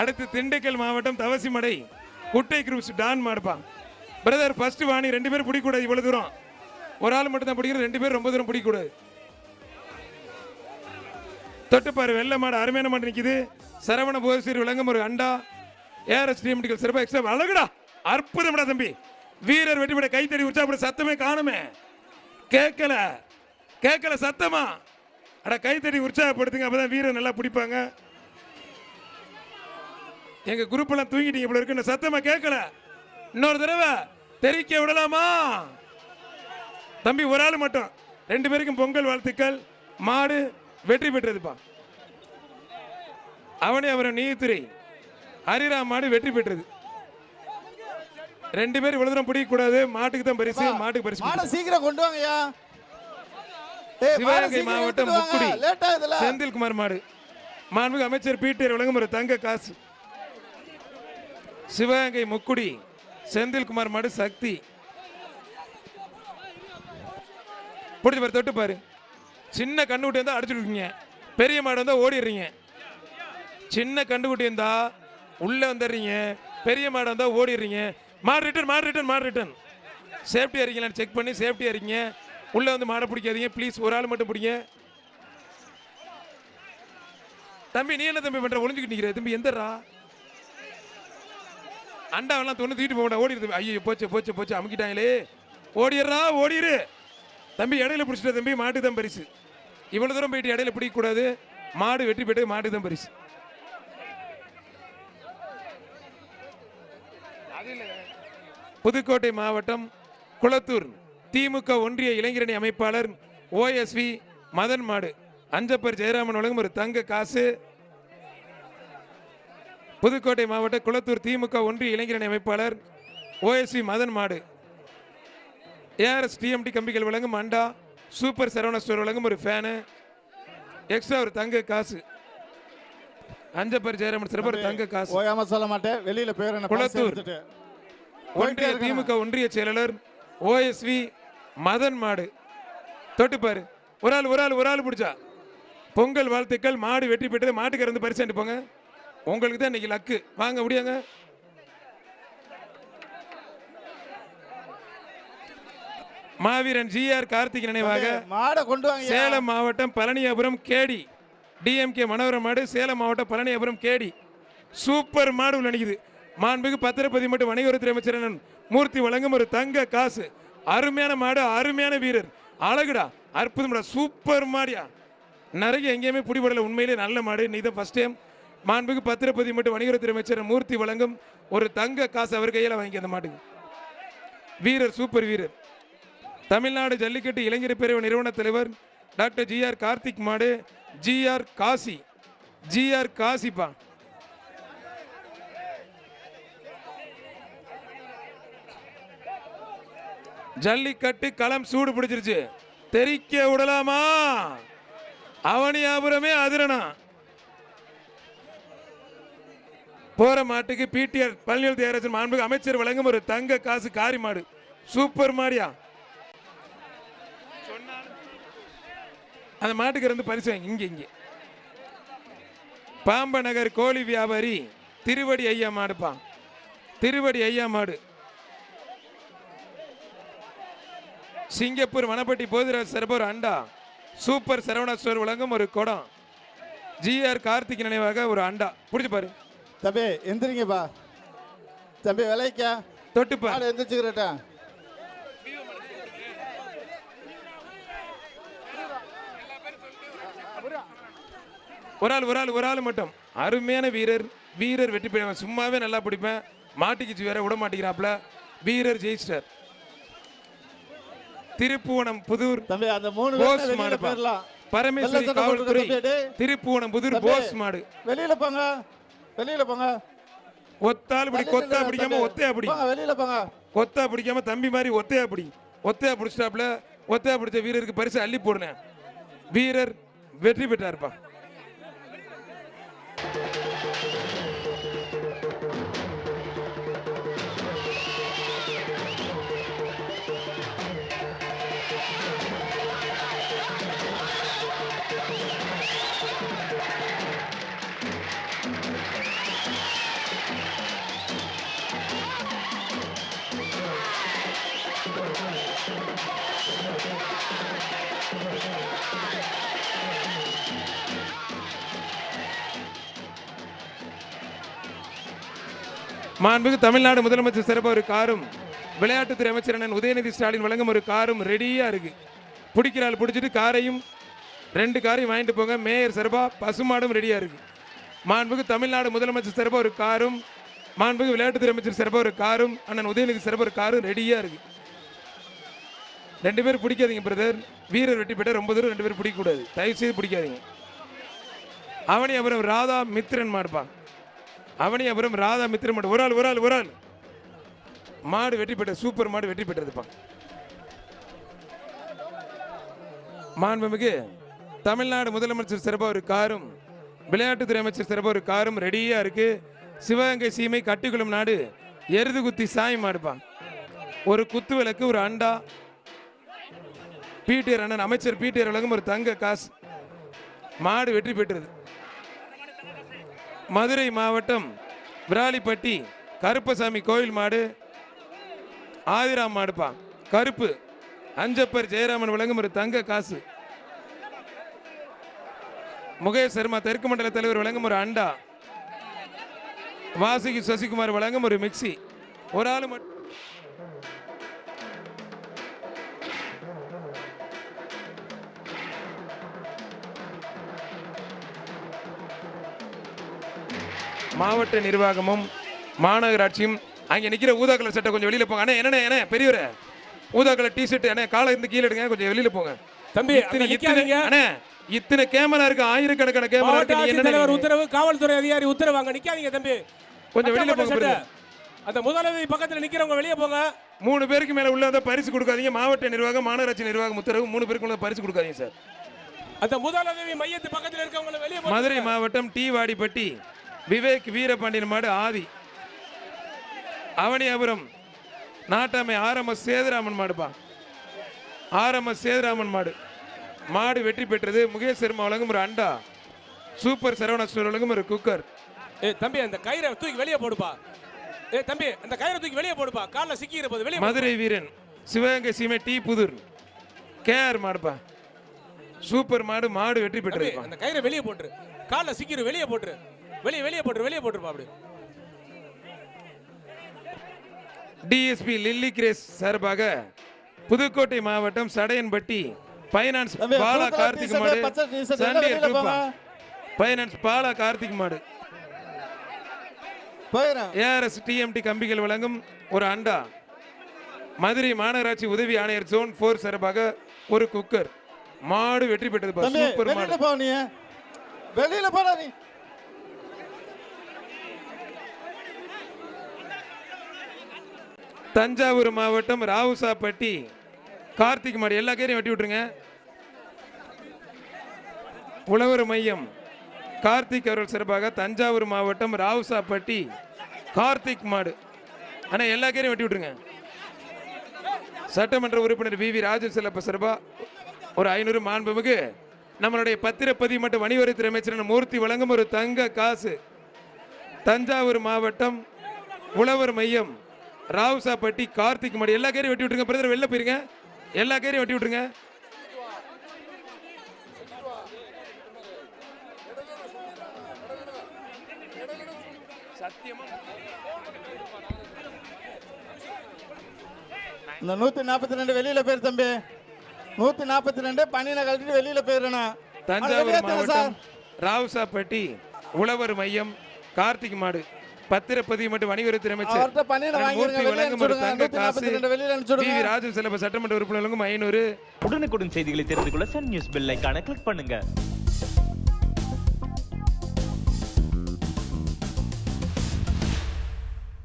அடுத்து திண்டுக்கல் மாவட்டம் தவசிமடை. குட்டை குரூப்ஸ் டான் மாடுப்பான் பிரதர் ஃபர்ஸ்ட் வாணி ரெண்டு பேரும் பிடிக்கூடாது இவ்வளவு தூரம். ஒரு ஆள் மட்டும் தான் பிடிக்கிறது ரெண்டு பேரும் ரொம்ப தூரம் பிடிக்கூடாது தொட்டுப்பாரு வெள்ளை மாடு அருமையான மாடு நிற்கிது சரவண போசீர் விளங்கம் ஒரு அண்டா. ஏஆர்எஸ் டிஎம்டிகள் சிறப்பாக எக்ஸ்ட்ரா அழகுடா. அற்புதம்டா தம்பி. வீரர் வெட்டி விட கைத்தடி உற்சாகப்பட சத்தமே காணுமே. கேட்கல. கேட்கல சத்தமா. அட கைத்தடி உற்சாகப்படுத்துங்க அப்பதான் வீரர் நல்லா பிடிப்பாங்க. எங்க குரூப் எல்லாம் தூங்கிட்டீங்க இப்படி இருக்கு சத்தமா கேட்கல இன்னொரு தடவை தெரிவிக்க விடலாமா? தம்பி ஒரு ஆள் மட்டும். ரெண்டு பேருக்கும் பொங்கல் வாழ்த்துக்கள். மாடு வெற்றி பெற்றதுப்பா. அவனே அவரை நீதித்துறை. ஹரிராம் மாடு வெற்றி பெற்றது. ரெண்டு பேரும் இவ்வளவு தூரம் பிடிக்க கூடாது. மாட்டுக்கு தான் பரிசு மாட்டுக்கு பரிசு மாடை சீக்கிரம் கொண்டு மாடை சிவகங்கை மாவட்டம். முக்குடி. செந்தில்குமார் மாடு. மாண்புமிகு அமைச்சர் பீட்டர் வழங்கும் ஒரு தங்க காசு. சிவகங்கை முக்குடி செந்தில்குமார் மாடு சக்தி. பிடிச்சி பாரு தொட்டு பாரு. சின்ன கண்ணுக்குட்டி இருந்தா அடிச்சுட்டு பெரிய மாடு வந்தா ஓடிடுறீங்க. சின்ன கண்டுக்குட்டி இருந்தா உள்ள வந்துடுறீங்க. பெரிய மாடு வந்தா ஓடிடுறீங்க. மாடு ரிட்டர்ன் மாடு ரிட்டர்ன் மாடு ரிட்டர்ன் சேஃப்டியா இருக்கீங்களான்னு செக் பண்ணி சேஃப்டியா இருக்கீங்க. உள்ள வந்து மாடை பிடிக்காதீங்க. ப்ளீஸ் ஒரு ஆள் மட்டும் பிடிங்க. தம்பி நீ என்ன தம்பி பண்ற? ஒளிஞ்சுக்கிட்டு நிக்கிற. தம்பி எந்தரா அண்டாவெல்லாம் தொண்ணு தூக்கிட்டு போக ஓடிடுது. ஐயோ போச்சு போச்சு போச்சு. அமுக்கிட்டாங்களே. ஓடிடுறா ஓடிரு தம்பி இடையில பிடிச்சிட்ட தம்பி மாட்டு தான் பரிசு. இவ்வளவு தூரம் போயிட்டு இடையில பிடிக்க கூடாது மாடு வெற்றி பெற்று மாட்டு தான் பரிசு. புதுக்கோட்டை மாவட்டம் குளத்தூர் திமுக ஒன்றிய இளைஞரணி அமைப்பாளர் ஓஎஸ்வி மதன் மாடு அஞ்சப்பர் ஜெயராமன் வழங்கும் ஒரு தங்க காசு புதுக்கோட்டை மாவட்ட குளத்தூர் திமுக ஒன்றிய இளைஞரணி அமைப்பாளர் ஓஎஸ்வி மதன் மாடு. ஏஆர்எஸ் டிஎம்டி கம்பிகள் வழங்கும் அண்டா சூப்பர் சரவண ஸ்டோர் வழங்கும் ஒரு ஃபேனு எக்ஸ்ட்ரா ஒரு தங்க காசு. அஞ்சப்பர் ஜெயராமன் சிறப்பு ஒரு தங்க காசு. ஓயாம சொல்ல மாட்டேன். வெளியில பேர் என்ன குளத்தூர். ஒன்றிய திமுக ஒன்றிய செயலாளர் ஓஎஸ்வி மதன் மாடு. தொட்டுப்பாரு ஒரு ஆள் ஒரு ஆள் ஒரு ஆள் பிடிச்சா. பொங்கல் வாழ்த்துக்கள் மாடு வெற்றி பெற்றது மாட்டுக்கு இருந்து பரிசு போங்க. உங்களுக்கு தான் இன்னைக்கு லக்கு வாங்க முடியாங்க மாவீரன் ஜிஆர் கார்த்திக் நினைவாக மாடை கொண்டு வாங்க சேலம் மாவட்டம் பழனியாபுரம் கேடி. டிஎம்கே மனோகரம் மாடு சேலம் மாவட்டம் பழனியாபுரம் கேடி. சூப்பர் மாடு நிக்குது. மாண்புக்கு பத்திரப்பதி மட்டும் வணிகத்துறை அமைச்சர் மூர்த்தி வழங்கும் ஒரு தங்க காசு. அருமையான மாடு அருமையான வீரர். அழகுடா அற்புதம்டா சூப்பர் மாடியா. நிறைய எங்கேயுமே பிடிபடல. உண்மையிலே நல்ல மாடு. நீ தான் ஃபர்ஸ்ட் டைம் மாண்புக்கு பத்திரப்பதி மட்டும் வணிகத்துறை அமைச்சர் மூர்த்தி வழங்கும் ஒரு தங்க காசு அவர் கையில் வாங்கி அந்த மாட்டுக்கு. வீரர் சூப்பர் வீரர். தமிழ்நாடு ஜல்லிக்கட்டு இளைஞர் பிரிவு நிறுவன தலைவர் டாக்டர் ஜிஆர் கார்த்திக் மாடு ஜிஆர் காசி ஜிஆர் காசிப்பா. ஜல்லிக்கட்டு களம் சூடு பிடிச்சிருச்சு. தெரிக்க விடலாமா? அவனியாபுரமே அதிரனா. போற மாட்டுக்கு பிடிஆர் பழனியல் தேரசன் மாண்புக்கு அமைச்சர் வழங்கும் ஒரு தங்க காசு காரி மாடு. சூப்பர் மாடியா? அந்த மாட்டுக்கு இருந்து பரிசு வாங்கி இங்க இங்க. பாம்ப நகர் கோழி வியாபாரி திருவடி ஐயா மாடுப்பா. திருவடி ஐயா மாடு. சிங்கப்பூர் வனப்பட்டி போதிராஜ் சிறப்பு ஒரு அண்டா. சூப்பர் சரவணா ஸ்டோர் வழங்கும் ஒரு குடம். ஜிஆர் கார்த்திக் நினைவாக ஒரு அண்டா. பிடிச்சி பாரு. தம்பி எந்திரிங்கப்பா தம்பி விலைக்கா. தொட்டுப்பா. மாடு எந்திரிச்சுக்கிறட்டா ஒரு ஆள் ஒரு ஆள் ஒரு ஆள் மட்டும். அருமையான வீரர். வீரர் வெற்றி பெறுவேன் சும்மாவே நல்லா பிடிப்பேன். மாட்டிக்கிச்சு வேற விட மாட்டேங்கிறாப்ல வீரர் ஜெயிச்சிட்டார். திருப்புவனம் புதூர். தம்பி அந்த மூணு போஸ் போயிடலாம். பரமேஸ்வரி காவல்துறை. திருப்புவனம் புதூர். போஸ் மாடு. வெளியில போங்க. வெளியில போங்க. ஒத்தாள் பிடி கொத்தா பிடிக்காம ஒத்தையா பிடி. வெளியில போங்க. கொத்தா பிடிக்காம தம்பி மாதிரி ஒத்தையா பிடி. ஒத்தையா பிடிச்சிட்டாப்ல ஒத்தையா பிடிச்ச வீரருக்கு பரிசு அள்ளி போடுனேன். வீரர் வெற்றி பெற்றாருப்பா. மாண்புக்கு தமிழ்நாடு முதலமைச்சர் சிறப்பு ஒரு காரும் விளையாட்டுத்துறை அமைச்சர் அண்ணன் உதயநிதி ஸ்டாலின் வழங்கும் ஒரு காரும் ரெடியா இருக்கு. பிடிக்கிறாள் பிடிச்சிட்டு காரையும் ரெண்டு காரையும் வாங்கிட்டு போங்க. மேயர் சிறப்பா பசுமாடும் ரெடியா இருக்கு. மாண்புக்கு தமிழ்நாடு முதலமைச்சர் சிறப்பு ஒரு காரும் மாண்புக்கு விளையாட்டுத்துறை அமைச்சர் சிறப்பு ஒரு காரும் அண்ணன் உதயநிதி சிறப்பு ஒரு காரும் ரெடியா இருக்கு. ரெண்டு பேரும் பிடிக்காதீங்க பிரதர் வீரர் வெட்டி பெற்ற ரொம்ப தூரம் ரெண்டு பேரும் பிடிக்கக்கூடாது. தயவு செய்து பிடிக்காதீங்க. அவனி அப்புறம் ராதா மித்ரன் மாட்பான் அவனி அப்புறம் ராதா மித்ரன் மாடு ஒரு ஆள் ஒரு ஆள் ஒரு ஆள். மாடு வெற்றி பெற்ற சூப்பர் மாடு வெற்றி பெற்றதுப்பா. மாண்புமிகு தமிழ்நாடு முதலமைச்சர் சிறப்பாக ஒரு காரும் விளையாட்டுத்துறை அமைச்சர் சிறப்பாக ஒரு காரும் ரெடியாக இருக்கு. சிவகங்கை சீமை கட்டிக்குளம் நாடு எருது குத்தி சாயம் மாடுப்பான் ஒரு குத்து விளக்கு ஒரு அண்டா. பிடிஆர் அண்ணன் அமைச்சர் பிடிஆர் வழங்கும் ஒரு தங்க காசு. மாடு வெற்றி பெற்றது. மதுரை மாவட்டம் விராலிப்பட்டி கருப்பசாமி கோயில் மாடு ஆதிராம் மாடுப்பா. கருப்பு. அஞ்சப்பர் ஜெயராமன் வழங்கும் ஒரு தங்க காசு. முகேஷ் சர்மா தெற்கு மண்டல தலைவர் வழங்கும் ஒரு அண்டா. வாசுகி சசிகுமார் வழங்கும் ஒரு மிக்ஸி. ஒரு ஆள் மட்டும். மாவட்ட நிர்வாகமும் மாநகராட்சியும் அங்கே நிற்கிற ஊதா கலர் சட்டை கொஞ்சம் வெளியில் போங்க. அண்ணே என்னண்ணே என்ன பெரியவரே. ஊதா கலர் டிஷர்ட் அண்ணே காலை இருந்து கீழே எடுங்க கொஞ்சம் வெளியில் போங்க. தம்பி. அண்ணே இத்தனை கேமரா இருக்கு ஆயிரக்கணக்கான கேமரா இருக்கு என்ன? உத்தரவு காவல்துறை அதிகாரி உத்தரவு அங்க நிக்காதீங்க தம்பி. கொஞ்சம் வெளியில போங்க. அந்த முதலுதவி பக்கத்துல நிக்கிறவங்க வெளியே போங்க. மூணு பேருக்கு மேல உள்ள வந்தா பரிசு கொடுக்காதீங்க. மாவட்ட நிர்வாகம் மாநகராட்சி நிர்வாகம் உத்தரவு மூணு பேருக்கு உள்ள பரிசு கொடுக்காதீங்க சார். அந்த முதலுதவி மையத்து பக்கத்துல இருக்கவங்க வெளியே மதுரை மாவட்டம் டி வாடிப்பட்டி விவேக் வீரபாண்டியன் மாடு ஆதி. அவனியாபுரம் நாட்டாமை ஆர்எம்எஸ் சேதுராமன் மாடுப்பா. ஆர்எம்எஸ் சேதுராமன் மாடு. மாடு வெற்றி பெற்றது. முகேஷ் சர்மா வழங்கும் ஒரு அண்டா. சூப்பர் சரவண ஸ்டோர் வழங்கும் ஒரு குக்கர். ஏ தம்பி அந்த கயிறை தூக்கி வெளியே போடுப்பா. ஏ தம்பி அந்த கயிறை தூக்கி வெளியே போடுப்பா. கால்ல சிக்கிற போது வெளியே மதுரை வீரன் சிவகங்கை சீமை டி புதூர். கேஆர் மாடுப்பா. சூப்பர் மாடு மாடு வெற்றி பெற்றது அந்த கயிறை வெளியே போட்டுரு. கால்ல சிக்கிரு வெளியே போட்டுரு. வெளியே வெளியே போட்டுரு வெளியே போட்டுருப்பா அப்படி. டிஎஸ்பி லில்லி கிரேஸ் சார்பாக புதுக்கோட்டை மாவட்டம் சடையன்பட்டி ஃபைனான்ஸ் தம்பி, பாலா கார்த்திக் மாடு. ஃபைனான்ஸ் பாலா கார்த்திக் மாடு. ஏஆர்எஸ் டிஎம்டி கம்பிகள் வழங்கும் ஒரு அண்டா. மதுரை மாநகராட்சி உதவி ஆணையர் ஜோன் ஃபோர் சார்பாக ஒரு குக்கர். மாடு வெற்றி பெற்றது சூப்பர் மாடு. வெளியில போடா நீ. தஞ்சாவூர் மாவட்டம் ராவுசாப்பட்டி. கார்த்திக் மாடு எல்லா கேரையும் வெட்டி விட்டுருங்க. உழவர் மையம். கார்த்திக் அவர்கள் சிறப்பாக தஞ்சாவூர் மாவட்டம் ராவுசாப்பட்டி. கார்த்திக் மாடு. ஆனால் எல்லா கேரையும் வெட்டி விட்டுருங்க. சட்டமன்ற உறுப்பினர் வி வி ராஜன் செல்லப்ப சிறப்பா ஒரு ஐநூறு மாண்புமிகு நம்மளுடைய பத்திரப்பதிவு மற்றும் வணிகவரித்துறை அமைச்சர் மூர்த்தி வழங்கும் ஒரு தங்க காசு. தஞ்சாவூர் மாவட்டம் உழவர் மையம். ராவுசாப்பட்டி கார்த்திக் மாடு எல்லா கேரையும் வெட்டி விட்டுருங்க பிரதர் வெளில போயிருங்க. எல்லா கேரையும் வெட்டி விட்டுருங்க. இந்த நூத்தி நாற்பத்தி ரெண்டு வெளியில போயிரு தம்பி. நூத்தி நாற்பத்தி ரெண்டு பன்னின கழட்டிட்டு வெளியில போயிடுறேண்ணா தஞ்சாவூர் மாவட்டம் ராவுசாப்பட்டி உழவர் மையம் கார்த்திக் மாடு. பத்திரப்பதிவு மற்றும் வணிகவரித்துறை அமைச்சர் ராஜன் செல்லப்ப சட்டமன்ற உறுப்பினர் வழங்கும் ஐநூறு உடனுக்குடன் செய்திகளை தெரிந்து கொள்ள சன் நியூஸ் பெல் ஐகானை கிளிக் பண்ணுங்க.